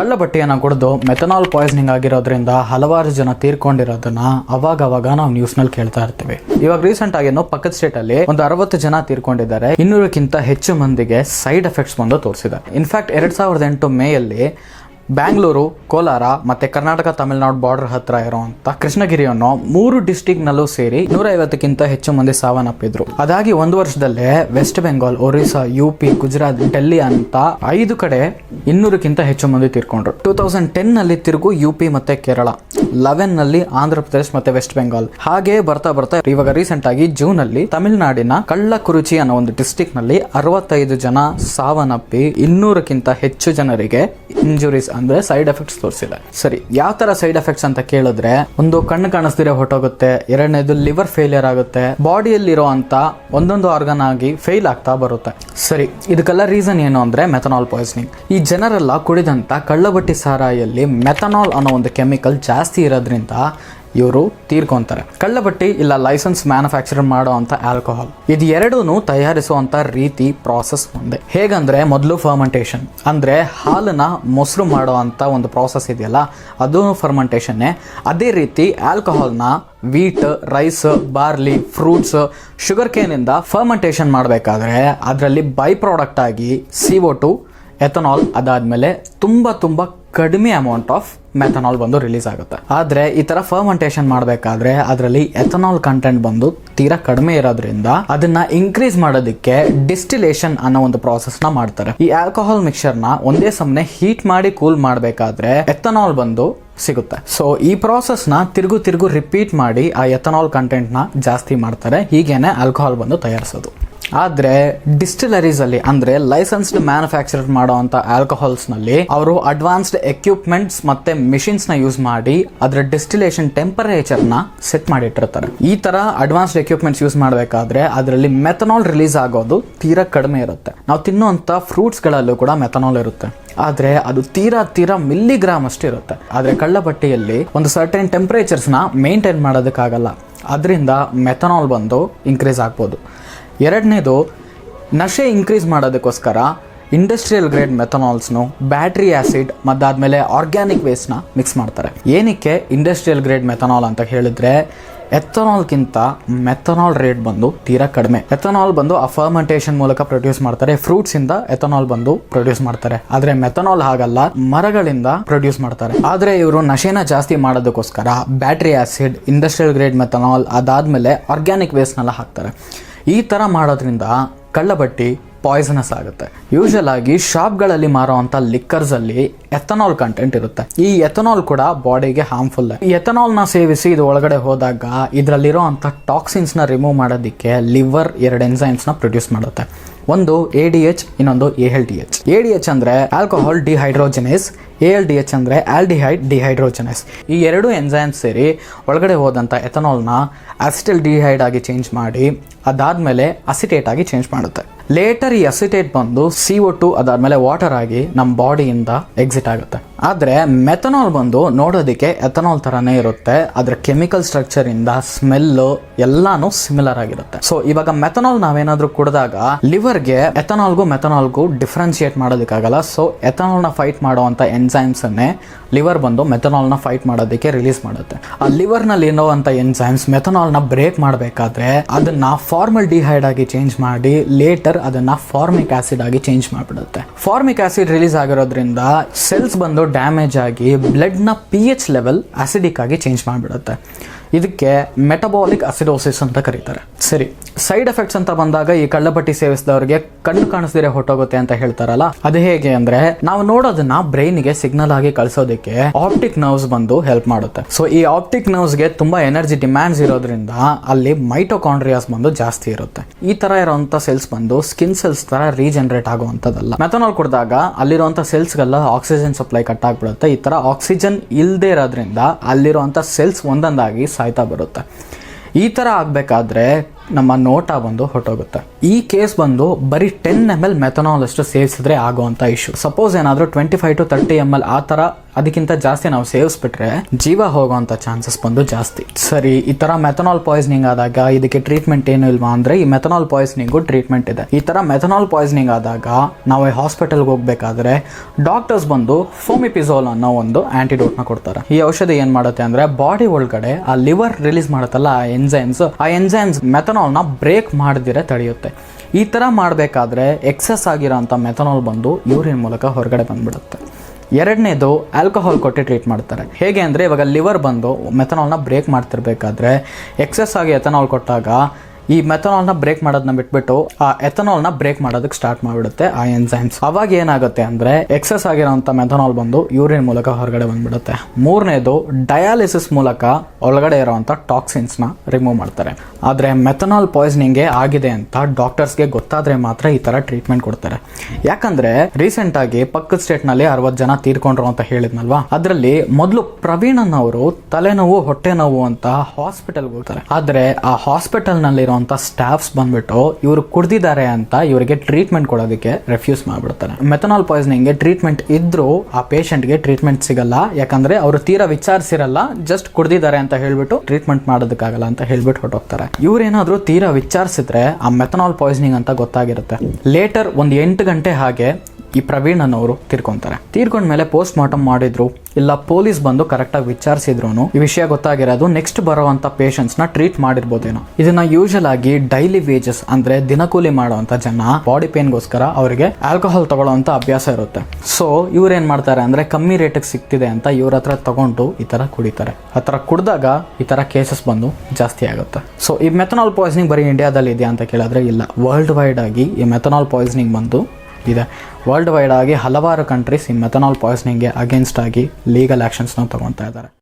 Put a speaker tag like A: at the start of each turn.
A: ಕಳ್ಳ ಬಟ್ಟೆಯನ್ನು ಕುಡಿದು ಮೆಥನಾಲ್ ಪಾಯ್ಸನಿಂಗ್ ಆಗಿರೋದ್ರಿಂದ ಹಲವಾರು ಜನ ತೀರ್ಕೊಂಡಿರೋದನ್ನ ಅವಾಗ ಅವಾಗ ನಾವು ನ್ಯೂಸ್ನಲ್ಲಿ ಕೇಳ್ತಾ ಇರ್ತೀವಿ. ಇವಾಗ ರೀಸೆಂಟ್ ಆಗಿ ಪಕ್ಕದ ಸ್ಟೇಟ್ ಅಲ್ಲಿ ಒಂದು ಅರವತ್ತು ಜನ ತೀರ್ಕೊಂಡಿದ್ದಾರೆ. ಇನ್ನೂರಕ್ಕಿಂತ ಹೆಚ್ಚು ಮಂದಿಗೆ ಸೈಡ್ ಎಫೆಕ್ಟ್ಸ್ ಬಂದು ತೋರಿಸಿದ್ದಾರೆ. ಇನ್ಫ್ಯಾಕ್ಟ್ ಎರಡ್ ಸಾವಿರದ ಎಂಟು ಮೇಯಲ್ಲಿ ಬ್ಯಾಂಗ್ಳೂರು ಕೋಲಾರ ಮತ್ತೆ ಕರ್ನಾಟಕ, ತಮಿಳುನಾಡು ಬಾರ್ಡರ್ ಹತ್ರ ಇರುವಂತ ಕೃಷ್ಣಗಿರಿ ಅನ್ನೋ ಮೂರು ಡಿಸ್ಟಿಕ್ನಲ್ಲೂ ಸೇರಿ ನೂರ ಐವತ್ತಕ್ಕಿಂತ ಹೆಚ್ಚು ಮಂದಿ ಸಾವನ್ನಪ್ಪಿದ್ರು. ಅದಾಗಿ ಒಂದು ವರ್ಷದಲ್ಲೇ West Bengal Orissa U P Gujarat Delhi ಅಂತ ಐದು ಕಡೆ ಇನ್ನೂರಕ್ಕಿಂತ ಹೆಚ್ಚು ಮಂದಿ ತೀರ್ಕೊಂಡ್ರು. ಟೂ ತೌಸಂಡ್ ಟೆನ್ನಲ್ಲಿ ತಿರುಗು ಯು ಪಿ ಮತ್ತೆ ಕೇರಳ ಲೆವೆನ್ನಲ್ಲಿ ಆಂಧ್ರ ಪ್ರದೇಶ್ ಮತ್ತೆ ವೆಸ್ಟ್ ಬೆಂಗಾಲ್ ಹಾಗೆ ಬರ್ತಾ ಬರ್ತಾ ಇವಾಗ ರೀಸೆಂಟ್ ಆಗಿ ಜೂನ್ ಅಲ್ಲಿ ತಮಿಳುನಾಡಿನ ಕಳ್ಳಕುರುಚಿ ಅನ್ನೋ ಒಂದು ಡಿಸ್ಟಿಕ್ನಲ್ಲಿ ಅರವತ್ತೈದು ಜನ ಸಾವನ್ನಪ್ಪಿ ಇನ್ನೂರಕ್ಕಿಂತ ಹೆಚ್ಚು ಜನರಿಗೆ ಇಂಜುರೀಸ್ ಅಂದ್ರೆ ಸೈಡ್ ಎಫೆಕ್ಟ್ಸ್ ತೋರಿಸಿದೆ ಸರಿ, ಯಾವ ತರ ಸೈಡ್ ಎಫೆಕ್ಟ್ಸ್ ಅಂತ ಕೇಳಿದ್ರೆ, ಒಂದು ಕಣ್ಣು ಕಾಣಿಸ್ದಿರ ಹೊಟ್ಟೋಗುತ್ತೆ, ಎರಡನೇದು ಲಿವರ್ ಫೇಲಿಯರ್ ಆಗುತ್ತೆ ಬಾಡಿಯಲ್ಲಿರೋ ಅಂತ ಒಂದೊಂದು ಆರ್ಗನ್ ಆಗಿ ಫೇಲ್ ಆಗ್ತಾ ಬರುತ್ತೆ. ಸರಿ, ಇದಕ್ಕೆಲ್ಲ ರೀಸನ್ ಏನು ಅಂದ್ರೆ ಮೆಥನಾಲ್ ಪಾಯ್ಸನಿಂಗ್ ಈ ಜನರೆಲ್ಲ ಕುಡಿದಂತ ಕಳ್ಳಬಟ್ಟಿ ಸಾರಾಯಲ್ಲಿ ಮೆಥನಾಲ್ ಅನ್ನೋ ಒಂದು ಕೆಮಿಕಲ್ ಜಾಸ್ತಿ ಇರೋದ್ರಿಂದ ಇವರು ತೀರ್ಕೊಂತಾರೆ. ಕಳ್ಳಬಟ್ಟಿ ಇಲ್ಲ ಲೈಸೆನ್ಸ್ ಮ್ಯಾನುಫ್ಯಾಕ್ಚರ್ ಮಾಡೋ ಅಂತ ಆಲ್ಕೋಹಾಲ್. ಇದು ಎರಡೂ ತಯಾರಿಸುವಂತ ರೀತಿ ಪ್ರಾಸೆಸ್ ಒಂದೇ. ಹೇಗಂದ್ರೆ ಮೊದಲು ಫರ್ಮೆಂಟೇಷನ್ ಅಂದ್ರೆ ಹಾಲನ್ನ ಮೊಸರು ಮಾಡೋ ಅಂತ ಒಂದು ಪ್ರಾಸೆಸ್ ಇದೆಯಲ್ಲ, ಅದು ಫರ್ಮೆಂಟೇಷನ್ನೇ ಅದೇ ರೀತಿ ಆಲ್ಕೋಹಾಲ್ನ wheat rice barley fruits sugar ಕೇನಿಂದ fermentation ಮಾಡಬೇಕಾದ್ರೆ, ಅದರಲ್ಲಿ ಬೈ ಪ್ರಾಡಕ್ಟ್ ಆಗಿ ಸಿ ಒ ಟು ಎಥನಾಲ್ ಅದಾದ್ಮೇಲೆ ತುಂಬಾ ತುಂಬಾ ಕಡಿಮೆ ಅಮೌಂಟ್ ಆಫ್ ಮೆಥನಾಲ್ ಬಂದು ರಿಲೀಸ್ ಆಗುತ್ತೆ. ಆದ್ರೆ ಈ ತರ ಫರ್ಮೆಂಟೇಷನ್ ಮಾಡಬೇಕಾದ್ರೆ ಅದರಲ್ಲಿ ಎಥನಾಲ್ ಕಂಟೆಂಟ್ ಬಂದು ತೀರಾ ಕಡಿಮೆ ಇರೋದ್ರಿಂದ ಅದನ್ನ ಇನ್ಕ್ರೀಸ್ ಮಾಡೋದಕ್ಕೆ ಡಿಸ್ಟಿಲೇಷನ್ ಅನ್ನೋ ಒಂದು ಪ್ರಾಸೆಸ್ನ ಮಾಡ್ತಾರೆ. ಈ ಆಲ್ಕೋಹಾಲ್ ಮಿಕ್ಸರ್ನ ಒಂದೇ ಸಮನೆ ಹೀಟ್ ಮಾಡಿ ಕೂಲ್ ಮಾಡಬೇಕಾದ್ರೆ ಎಥನಾಲ್ ಬಂದು ಸಿಗುತ್ತೆ. ಸೊ ಈ ಪ್ರಾಸೆಸ್ನ ತಿರುಗು ತಿರುಗು ರಿಪೀಟ್ ಮಾಡಿ ಆ ಎಥನಾಲ್ ಕಂಟೆಂಟ್ನ ಜಾಸ್ತಿ ಮಾಡ್ತಾರೆ. ಹೀಗೇನೆ ಆಲ್ಕೋಹಾಲ್ ಬಂದು ತಯಾರಿಸೋದು. ಆದ್ರೆ ಡಿಸ್ಟಿಲರೀಸ್ ಅಲ್ಲಿ ಅಂದ್ರೆ ಲೈಸೆನ್ಸ್ಡ್ ಮ್ಯಾನುಫ್ಯಾಕ್ಚರ್ ಆಲ್ಕೋಹಾಲ್ಸ್ನಲ್ಲಿ ಅವರು ಅಡ್ವಾನ್ಸ್ಡ್ ಎಕ್ವಿಪ್ಮೆಂಟ್ಸ್ ಮತ್ತೆ ನ ಯೂಸ್ ಮಾಡಿ ಅದರ ಡಿಸ್ಟಿಲೇಷನ್ ಟೆಂಪರೇಚರ್ನ ಸೆಟ್ ಮಾಡಿಟ್ಟಿರ್ತಾರೆ. ಈ ತರ ಅಡ್ವಾನ್ಸ್ಡ್ ಎಕ್ವಿಪ್ಮೆಂಟ್ಸ್ ಯೂಸ್ ಮಾಡಬೇಕಾದ್ರೆ ಅದರಲ್ಲಿ ಮೆಥನಾಲ್ ರಿಲೀಸ್ ಆಗೋದು ತೀರಾ ಕಡಿಮೆ ಇರುತ್ತೆ. ನಾವು ತಿನ್ನುವಂತ ಫ್ರೂಟ್ಸ್ ಗಳಲ್ಲೂ ಕೂಡ ಮೆಥನಾಲ್ ಇರುತ್ತೆ. ಆದ್ರೆ ಅದು ತೀರಾ ತೀರಾ ಮಿಲ್ಲಿಗ್ರಾಮ್ ಅಷ್ಟು ಇರುತ್ತೆ. ಆದ್ರೆ ಕಳ್ಳಬಟ್ಟಿಯಲ್ಲಿ ಒಂದು ಸರ್ಟೆನ್ನ ಮೇಂಟೈನ್ ಮಾಡೋದಕ್ಕಾಗಲ್ಲ. ಅದರಿಂದ ಮೆಥನಾಲ್ ಬಂದು ಇನ್ಕ್ರೀಸ್ ಆಗ್ಬೋದು. ಎರಡನೇದು, ನಶೆ ಇನ್ಕ್ರೀಸ್ ಮಾಡೋದಕ್ಕೋಸ್ಕರ ಇಂಡಸ್ಟ್ರಿಯಲ್ ಗ್ರೇಡ್ ಮೆಥನಾಲ್ಸ್ನು ಬ್ಯಾಟ್ರಿ ಆ್ಯಸಿಡ್ ಮದ್ದಾದ್ಮೇಲೆ ಆರ್ಗ್ಯಾನಿಕ್ ವೇಸ್ಟ್ನ ಮಿಕ್ಸ್ ಮಾಡ್ತಾರೆ. ಏನಕ್ಕೆ ಇಂಡಸ್ಟ್ರಿಯಲ್ ಗ್ರೇಡ್ ಮೆಥನಾಲ್ ಅಂತ ಹೇಳಿದ್ರೆ ಎಥನಾಲ್ಗಿಂತ ಮೆಥನಾಲ್ ರೇಟ್ ಬಂದು ತೀರಾ ಕಡಿಮೆ. ಎಥನಾಲ್ ಬಂದು ಆ ಫರ್ಮೆಂಟೇಷನ್ ಮೂಲಕ ಪ್ರೊಡ್ಯೂಸ್ ಮಾಡ್ತಾರೆ ಫ್ರೂಟ್ಸ್ ಇಂದ ಎಥನಾಲ್ ಬಂದು ಪ್ರೊಡ್ಯೂಸ್ ಮಾಡ್ತಾರೆ. ಆದ್ರೆ ಮೆಥನಾಲ್ ಹಾಗಲ್ಲ, ಮರಗಳಿಂದ ಪ್ರೊಡ್ಯೂಸ್ ಮಾಡ್ತಾರೆ. ಆದ್ರೆ ಇವರು ನಶೆನ ಜಾಸ್ತಿ ಮಾಡೋದಕ್ಕೋಸ್ಕರ battery acid industrial grade methanol ಅದಾದ್ಮೇಲೆ ಆರ್ಗ್ಯಾನಿಕ್ ವೇಸ್ಟ್ನೆಲ್ಲ ಹಾಕ್ತಾರೆ. ಈ ಥರ ಮಾಡೋದ್ರಿಂದ ಕಳ್ಳಬಟ್ಟಿ ಪಾಯ್ಸನಸ್ ಆಗುತ್ತೆ. ಯೂಶಲ್ ಆಗಿ ಶಾಪ್ಗಳಲ್ಲಿ ಲಿಕ್ಕರ್ಸ್ ಅಲ್ಲಿ ಎಥನಾಲ್ ಕಂಟೆಂಟ್ ಇರುತ್ತೆ. ಈ ಎಥನಾಲ್ ಕೂಡ ಬಾಡಿಗೆ ಹಾರ್ಮ್ಫುಲ್ ಈ ಎಥನಾಲ್ನ ಸೇವಿಸಿ ಇದು ಒಳಗಡೆ ಹೋದಾಗ ಇದರಲ್ಲಿರೋ ಟಾಕ್ಸಿನ್ಸ್ನ ರಿಮೂವ್ ಮಾಡೋದಕ್ಕೆ ಲಿವರ್ ಎರಡು ಎನ್ಸೈನ್ಸ್ನ ಪ್ರೊಡ್ಯೂಸ್ ಮಾಡುತ್ತೆ. ಒಂದು ಎ ಡಿ ಎಚ್ ಇನ್ನೊಂದು A L D H A D H ಅಂದ್ರೆ alcohol dehydrogenase A L D H ಅಂದ್ರೆ ಆಲ್ಡಿಹೈಡ್ ಡಿಹೈಡ್ರೋಜನೈಸ್ ಈ ಎರಡು ಎನ್ಸೈನ್ಸ್ ಸೇರಿ ಒಳಗಡೆ ಹೋದಂಥ ಎಥನಾಲ್ನ ಅಸಿಟಲ್ ಡಿಹೈಡ್ ಆಗಿ ಚೇಂಜ್ ಮಾಡಿ ಅದಾದ್ಮೇಲೆ ಅಸಿಟೇಟ್ ಆಗಿ ಚೇಂಜ್ ಮಾಡುತ್ತೆ. ಲೇಟರ್ ಈ ಅಸಿಟೇಟ್ ಬಂದು ಸಿ ಒ ಟು ಅದಾದ್ಮೇಲೆ ವಾಟರ್ ಆಗಿ ನಮ್ಮ ಬಾಡಿಯಿಂದ ಎಕ್ಸಿಟ್ ಆಗುತ್ತೆ. ಆದ್ರೆ ಮೆಥನಾಲ್ ಬಂದು ನೋಡೋದಕ್ಕೆ ಎಥನಾಲ್ ಥರನೇ ಇರುತ್ತೆ. ಅದರ ಕೆಮಿಕಲ್ ಸ್ಟ್ರಕ್ಚರ್ ಇಂದ ಸ್ಮೆಲ್ ಎಲ್ಲಾನು ಸಿಮಿಲರ್ ಆಗಿರುತ್ತೆ. ಸೊ ಇವಾಗ ಮೆಥನಾಲ್ ನಾವೇನಾದ್ರೂ ಕುಡಿದಾಗ ಲಿವರ್ಗೆ ಎಥನಾಲ್ಗೂ ಮೆಥನಾಲ್ಗೂ ಡಿಫ್ರೆನ್ಶಿಯೇಟ್ ಮಾಡೋದಕ್ಕಾಗಲ್ಲ. ಸೊ ಎಥನಾಲ್ನ ಫೈಟ್ ಮಾಡುವಂತ ಎನ್ಸೈಮ್ಸ್ ಅನ್ನೇ ಲಿವರ್ ಬಂದು ಮೆಥನಾಲ್ನ ಫೈಟ್ ಮಾಡೋದಕ್ಕೆ ರಿಲೀಸ್ ಮಾಡುತ್ತೆ. ಆ ಲಿವರ್ನಲ್ಲಿ ಇರುವಂತ ಎನ್ಸೈಮ್ಸ್ ಮೆಥನಾಲ್ನ ಬ್ರೇಕ್ ಮಾಡಬೇಕಾದ್ರೆ ಅದನ್ನ ಫಾರ್ಮಲ್ ಡಿಹೈಡ್ ಆಗಿ ಚೇಂಜ್ ಮಾಡಿ ಲೇಟರ್ ಅದನ್ನ ಫಾರ್ಮಿಕ್ ಆಸಿಡ್ ಆಗಿ ಚೇಂಜ್ ಮಾಡಿಬಿಡುತ್ತೆ. ಫಾರ್ಮಿಕ್ ಆಸಿಡ್ ರಿಲೀಸ್ ಆಗಿರೋದ್ರಿಂದ ಸೆಲ್ಸ್ ಬಂದು ಡ್ಯಾಮೇಜ್ ಆಗಿ ಬ್ಲಡ್ನ ಪಿ ಎಚ್ ಲೆವೆಲ್ ಆಸಿಡಿಕ್ ಆಗಿ ಚೇಂಜ್ ಮಾಡಿಬಿಡುತ್ತೆ. ಇದಕ್ಕೆ ಮೆಟಬಾಲಿಕ್ ಅಸಿಡೋಸಿಸ್ ಅಂತ ಕರೀತಾರೆ. ಸರಿ ಸೈಡ್ ಎಫೆಕ್ಟ್ಸ್ ಅಂತ ಬಂದಾಗ ಈ ಕಳ್ಳಪಟ್ಟಿ ಸೇವಿಸಿದವರಿಗೆ ಕಣ್ಣು ಕಾಣಿಸಿದ್ರೆ ಹೊಟ್ಟೋಗುತ್ತೆ ಅಂತ ಹೇಳ್ತಾರಲ್ಲ, ಅದು ಹೇಗೆ ಅಂದ್ರೆ ನಾವು ನೋಡೋದನ್ನ ಬ್ರೈನ್ಗೆ ಸಿಗ್ನಲ್ ಆಗಿ ಕಳಿಸೋದಕ್ಕೆ ಆಪ್ಟಿಕ್ ನರ್ವ್ಸ್ ಬಂದು ಹೆಲ್ಪ್ ಮಾಡುತ್ತೆ. ಸೊ ಈ ಆಪ್ಟಿಕ್ ನರ್ವ್ಸ್ಗೆ ತುಂಬಾ ಎನರ್ಜಿ ಡಿಮ್ಯಾಂಡ್ಸ್ ಇರೋದ್ರಿಂದ ಅಲ್ಲಿ ಮೈಟೋಕಾಂಡ್ರಿಯಾಸ್ ಬಂದು ಜಾಸ್ತಿ ಇರುತ್ತೆ. ಈ ತರ ಇರುವಂತ ಸೆಲ್ಸ್ ಬಂದು ಸ್ಕಿನ್ ಸೆಲ್ಸ್ ತರ ರೀಜನರೇಟ್ ಆಗುವಂತದಲ್ಲ ಮೆಥನಾಲ್ ಕುಡಿದಾಗ ಅಲ್ಲಿರುವಂತ ಸೆಲ್ಸ್ಗೆಲ್ಲ ಆಕ್ಸಿಜನ್ ಸಪ್ಲೈ ಕಟ್ ಆಗ್ಬಿಡುತ್ತೆ. ಈ ತರ ಆಕ್ಸಿಜನ್ ಇಲ್ಲದೆ ಇರೋದ್ರಿಂದ ಅಲ್ಲಿರುವಂತ ಸೆಲ್ಸ್ ಒಂದೊಂದಾಗಿ ಸಾಯ್ತಾ ಬರುತ್ತೆ. ಈ ತರ ಆಗ್ಬೇಕಾದ್ರೆ ನಮ್ಮ ನೋಟ ಬಂದು ಹೊಟ್ಟೋಗುತ್ತೆ ಈ ಕೇಸ್ ಬಂದು ಬರೀ ಟೆನ್ ಎಂ ಎಲ್ ಮೆಥನಾಲ್ ಅಷ್ಟು ಸೇವಿಸಿದ್ರೆ ಆಗುವಂತ ಇಶ್ಯೂ ಸಪೋಸ್ ಏನಾದ್ರೂ twenty five to thirty M L ಆ ತರ ಅದಕ್ಕಿಂತ ಜಾಸ್ತಿ ನಾವು ಸೇವಿಸ್ಬಿಟ್ರೆ ಜೀವ ಹೋಗುವಂತ ಚಾನ್ಸಸ್ ಬಂದು ಜಾಸ್ತಿ. ಸರಿ, ಈ ತರ ಮೆಥನಾಲ್ ಪಾಯ್ಸನಿಂಗ್ ಆದಾಗ ಇದಕ್ಕೆ ಟ್ರೀಟ್ಮೆಂಟ್ ಏನು ಇಲ್ವಾ ಅಂದ್ರೆ ಈ ಮೆಥನಾಲ್ ಪಾಯ್ಸನಿಂಗು ಟ್ರೀಟ್ಮೆಂಟ್ ಇದೆ. ಈ ತರ ಮೆಥನಾಲ್ ಪಾಯ್ಸನಿಂಗ್ ಆದಾಗ ನಾವು ಹಾಸ್ಪಿಟಲ್ಗೆ ಹೋಗ್ಬೇಕಾದ್ರೆ ಡಾಕ್ಟರ್ಸ್ ಬಂದು ಫೋಮಿಪಿಸೋಲ್ ಅನ್ನೋ ಒಂದು ಆಂಟಿಡೋಟ್ನ ಕೊಡ್ತಾರೆ. ಈ ಔಷಧಿ ಏನ್ ಮಾಡುತ್ತೆ ಅಂದ್ರೆ ಬಾಡಿ ಒಳಗಡೆ ಆ ಲಿವರ್ ರಿಲೀಸ್ ಮಾಡುತ್ತಲ್ಲ ಆ ಎಂಜೈಮ್ಸ್ ಆ ಮೆಥನಾಲ್ನ ಬ್ರೇಕ್ ಮಾಡದಿರ ತಡೆಯುತ್ತೆ. ಈ ಥರ ಮಾಡಬೇಕಾದ್ರೆ ಎಕ್ಸೆಸ್ ಆಗಿರೋಂಥ ಮೆಥನಾಲ್ ಬಂದು ಯೂರಿನ್ ಮೂಲಕ ಹೊರಗಡೆ ಬಂದುಬಿಡುತ್ತೆ. ಎರಡನೇದು ಆಲ್ಕೋಹಾಲ್ ಕೊಟ್ಟು ಟ್ರೀಟ್ ಮಾಡ್ತಾರೆ. ಹೇಗೆ ಅಂದರೆ ಇವಾಗ ಲಿವರ್ ಬಂದು ಮೆಥನಾಲ್ನ ಬ್ರೇಕ್ ಮಾಡ್ತಿರ್ಬೇಕಾದ್ರೆ ಎಕ್ಸೆಸ್ ಆಗಿ ಎಥನಾಲ್ ಕೊಟ್ಟಾಗ ಈ ಮೆಥನಾಲ್ನ ಬ್ರೇಕ್ ಮಾಡೋದನ್ನ ಬಿಟ್ಬಿಟ್ಟು ಆ ಎಥನಾಲ್ನ ಬ್ರೇಕ್ ಮಾಡೋದಕ್ಕೆ ಸ್ಟಾರ್ಟ್ ಮಾಡಿಬಿಡುತ್ತೆ ಆ ಎನ್ಸೈಮ್ಸ್ ಅವಾಗ ಏನಾಗುತ್ತೆ ಅಂದರೆ ಎಕ್ಸೆಸ್ ಆಗಿರೋಂಥ ಮೆಥನಾಲ್ ಬಂದು ಯೂರಿನ್ ಮೂಲಕ ಹೊರಗಡೆ ಬಂದ್ಬಿಡುತ್ತೆ. ಮೂರನೇದು ಡಯಾಲಿಸಿಸ್ ಮೂಲಕ ಒಳಗಡೆ ಇರೋವಂಥ ಟಾಕ್ಸಿನ್ಸ್ನ ರಿಮೂವ್ ಮಾಡ್ತಾರೆ. ಆದರೆ ಮೆಥನಾಲ್ ಪಾಯ್ಸನಿಂಗ್ ಆಗಿದೆ ಅಂತ ಡಾಕ್ಟರ್ಸ್ಗೆ ಗೊತ್ತಾದ್ರೆ ಮಾತ್ರ ಈ ಥರ ಟ್ರೀಟ್ಮೆಂಟ್ ಕೊಡ್ತಾರೆ. ಯಾಕಂದ್ರೆ ರೀಸೆಂಟ್ ಆಗಿ ಪಕ್ಕದ ಸ್ಟೇಟ್ನಲ್ಲಿ ಅರವತ್ತು ಜನ ತೀರ್ಕೊಂಡ್ರು ಅಂತ ಹೇಳಿದ್ನಲ್ವಾ? ಅದರಲ್ಲಿ ಮೊದಲು ಪ್ರವೀಣನ್ ಅವರು ತಲೆನೋವು ಹೊಟ್ಟೆ ನೋವು ಅಂತ ಹಾಸ್ಪಿಟಲ್ಗೆ ಹೋಗ್ತಾರೆ. ಆದರೆ ಆ ಹಾಸ್ಪಿಟಲ್ನಲ್ಲಿರುವಂಥ ಸ್ಟಾಫ್ಸ್ ಬಂದ್ಬಿಟ್ಟು ಇವರು ಕುಡ್ದಿದ್ದಾರೆ ಅಂತ ಇವರಿಗೆ ಟ್ರೀಟ್ಮೆಂಟ್ ಕೊಡೋದಕ್ಕೆ ರೆಫ್ಯೂಸ್ ಮಾಡ್ಬಿಡ್ತಾರೆ. ಮೆಥನಾಲ್ ಪಾಯ್ಸನಿಂಗ್ಗೆ ಟ್ರೀಟ್ಮೆಂಟ್ ಇದ್ದರೂ ಆ ಪೇಷಂಟ್ಗೆ ಟ್ರೀಟ್ಮೆಂಟ್ ಸಿಗಲ್ಲ. ಯಾಕಂದ್ರೆ ಅವರು ತೀರಾ ವಿಚಾರಿಸಿರಲ್ಲ ಜಸ್ಟ್ ಕುಡ್ದಿದ್ದಾರೆ ಅಂತ ಹೇಳ್ಬಿಟ್ಟು ಟ್ರೀಟ್ಮೆಂಟ್ ಮಾಡೋದಕ್ಕಾಗಲ್ಲ ಅಂತ ಹೇಳ್ಬಿಟ್ಟು ಹೊರಟೋಗ್ತಾರೆ. ಇವರೇನಾದರೂ ತೀರಾ ವಿಚಾರಿಸಿದ್ರೆ ಆ ಮೆಥನಾಲ್ ಪಾಯ್ಸನಿಂಗ್ ಅಂತ ಗೊತ್ತಾಗಿರುತ್ತೆ. ಲೇಟರ್ ಒಂದು ಎಂಟು ಗಂಟೆ ಹಾಗೆ ಈ ಪ್ರವೀಣ್ ಅನ್ನೋರು ತೀರ್ಕೊಂತಾರೆ. ತೀರ್ಕೊಂಡ್ಮೇಲೆ ಪೋಸ್ಟ್ ಮಾರ್ಟಮ್ ಮಾಡಿದ್ರು. ಇಲ್ಲ, ಪೊಲೀಸ್ ಬಂದು ಕರೆಕ್ಟಾಗಿ ವಿಚಾರಿಸಿದ್ರು ಈ ವಿಷಯ ಗೊತ್ತಾಗಿರೋದು ನೆಕ್ಸ್ಟ್ ಬರುವಂತ ಪೇಷಂಟ್ಸ್ನ ಟ್ರೀಟ್ ಮಾಡಿರ್ಬೋದೇನೋ. ಇದನ್ನ ಯೂಶಲ್ ಆಗಿ ಡೈಲಿ ವೇಜಸ್ ಅಂದ್ರೆ ದಿನಕೂಲಿ ಮಾಡುವಂತ ಜನ ಬಾಡಿ ಪೇನ್ಗೋಸ್ಕರ ಅವರಿಗೆ ಆಲ್ಕೋಹಾಲ್ ತಗೊಳ್ಳುವಂತ ಅಭ್ಯಾಸ ಇರುತ್ತೆ. ಸೊ ಇವ್ರು ಏನ್ ಮಾಡ್ತಾರೆ ಅಂದ್ರೆ ಕಮ್ಮಿ ರೇಟಿಗೆ ಸಿಗ್ತಿದೆ ಅಂತ ಇವ್ರ ಹತ್ರ ತಗೊಂಡು ಈ ತರ ಕುಡಿತಾರೆ. ಆ ಥರ ಕುಡಿದಾಗ ಈ ತರ ಕೇಸಸ್ ಬಂದು ಜಾಸ್ತಿ ಆಗುತ್ತೆ. ಸೊ ಈ ಮೆಥನಾಲ್ ಪಾಯ್ಸನಿಂಗ್ ಬರೀ ಇಂಡಿಯಾದಲ್ಲಿ ಇದೆಯಾ ಅಂತ ಕೇಳಿದ್ರೆ ಇಲ್ಲ. ವರ್ಲ್ಡ್ ವೈಡ್ ಆಗಿ ಈ ಮೆಥನಾಲ್ ಪಾಯ್ಸನಿಂಗ್ ಬಂದು ಇದೆ. ವರ್ಲ್ಡ್ ವೈಡ್ ಆಗಿ ಹಲವಾರು ಕಂಟ್ರೀಸ್ ಈ ಮೆಥನಾಲ್ ಪಾಯ್ಸನಿಂಗ್ಗೆ ಅಗೇನ್ಸ್ಟ್ ಆಗಿ ಲೀಗಲ್ ಆ್ಯಕ್ಷನ್ಸ್ನ ತಗೊತಾ ಇದ್ದಾರೆ.